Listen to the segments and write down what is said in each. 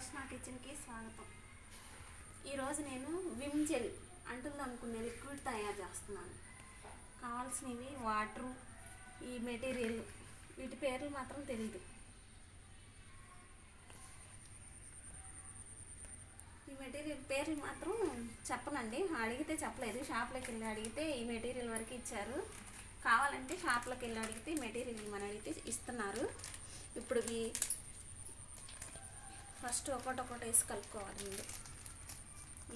దర్శన కిచెన్కి స్వాగతం. ఈరోజు నేను విమ్ జెల్ అంటుంది అనుకునే లిక్విడ్ తయారు చేస్తున్నాను. కావాల్సినవి వాటరు ఈ మెటీరియల్ వీటి పేర్లు మాత్రం తెలియదు ఈ మెటీరియల్ పేర్లు మాత్రం చెప్పనండి. అడిగితే చెప్పలేదు. షాప్లోకి వెళ్ళి అడిగితే ఈ మెటీరియల్ వరకు ఇచ్చారు. కావాలంటే షాప్లోకి వెళ్ళి అడిగితే మెటీరియల్ ఇవ్వమని అడిగితే ఇస్తున్నారు. ఇప్పుడు ఫస్ట్ ఒకటి ఒకటి వేసి కలుపుకోవాలి ముందు.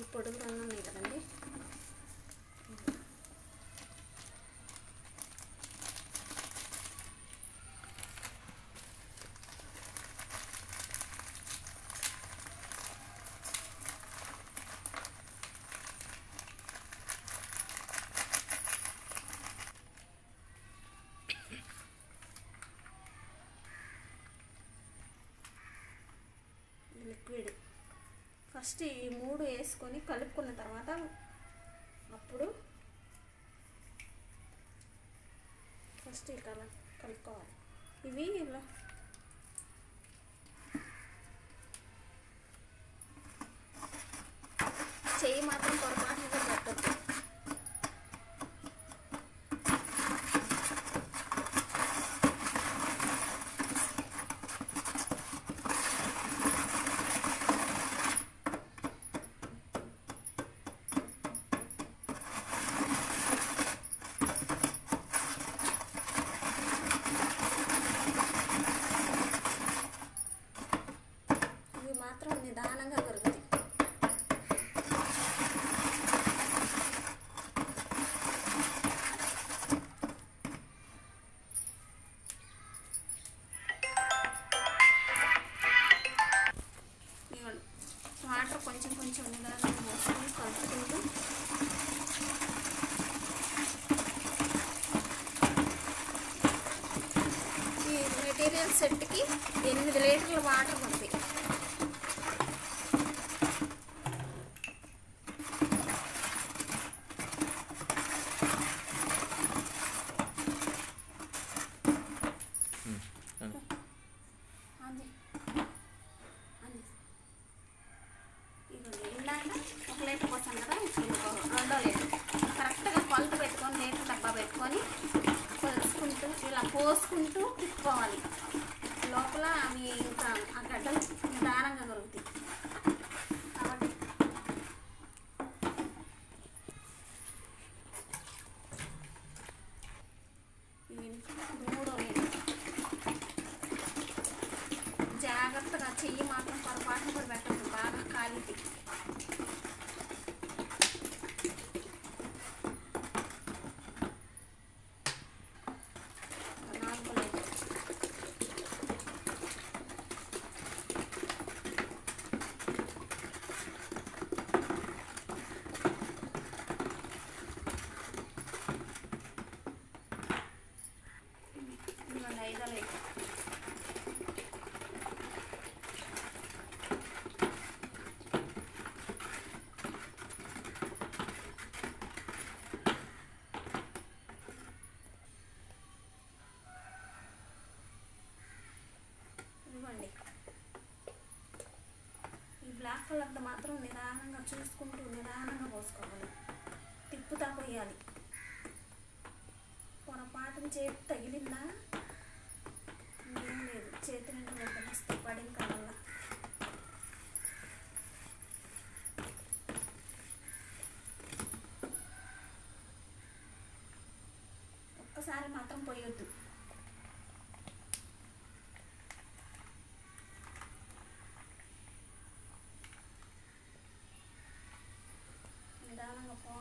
ఈ పొడుగు రెండు ఉన్నాయి కదండి లిక్విడ్ ఫస్ట్ ఈ మూడు వేసుకొని కలుపుకున్న తర్వాత అప్పుడు ఫస్ట్ ఇలా కలుపుకోవాలి. ఇవి ఇలా. చేయి మాత్రం పొరపాటున కూడా పెట్టద్దు ఇవి మాత్రం నిదానంగా కరుగుతాయి వాటర్ కొంచెం కొంచెం నిదానంగా పోసుకొని కలుపుకుంటూ ఈ మెటీరియల్ సెట్కి ఎనిమిది లీటర్ల వాటర్ ఉంది పోసుకుంటూ తిప్పుకోవాలి. లోపల అవి ఇంకా ఆ గడ్డలు దారంగా కలుగుతాయి. కాబట్టి జాగ్రత్తగా చెయ్యి మాత్రం పొరపాటు కూడా పెట్టద్దు బాగా కాలిది ఈ మాత్రం నిదానంగా చూసుకుంటూ నిదానంగా పోసుకోవాలి. తిప్పుతా పోయాలి. పొరపాటున చేతి తగిలిందా? ఏం లేదు. చేతి నిండా ముద్దనిస్తే పడిన కళ్ళ ఒక్కసారి మాత్రం పోయొద్దు.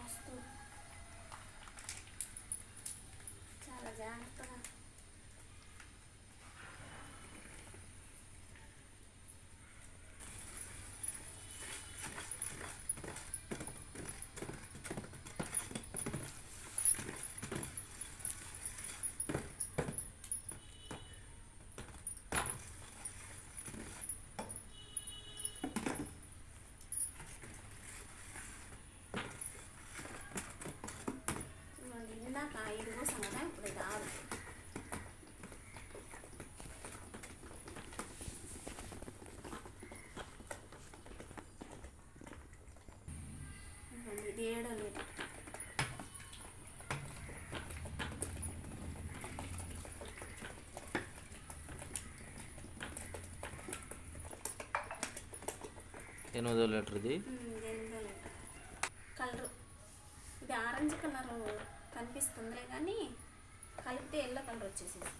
నిదానంగా పోస్తూ చాలా జాగ్రత్తగా ఎనిమిదో లీటర్ది ఎనిమిదో లీటర్. కలరు. ఇది ఆరెంజ్ కలర్ కనిపిస్తుందిలే కానీ కలిపితే ఎల్లో కలర్ వచ్చేసేది.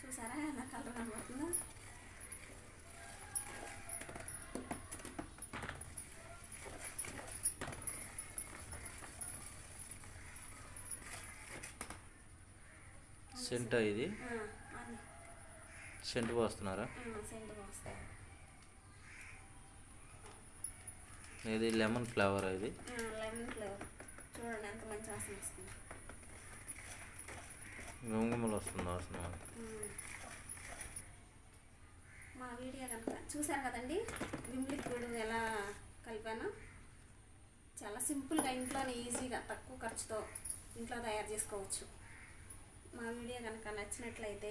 చూసారా? ఎలా కలర్ కనబడుతుందో. సెంట్ ఇది. సెంట్ పోస్తున్నారా? సెంట్ వస్తాయి ఇది లెమన్ ఫ్లేవర్ ఇది? Lemon flavour. చూడండి ఎంత మంచి వాసన వస్తుంది. గుమగుమలు వస్తుంది వాసన. మా వీడియో కనుక చూశారు కదండి? విమ్ లిక్విడ్ ఎలా కలిపాను? చాలా సింపుల్గా ఇంట్లోనే ఈజీగా తక్కువ ఖర్చుతో ఇంట్లో తయారు చేసుకోవచ్చు. మా వీడియో కనుక నచ్చినట్లయితే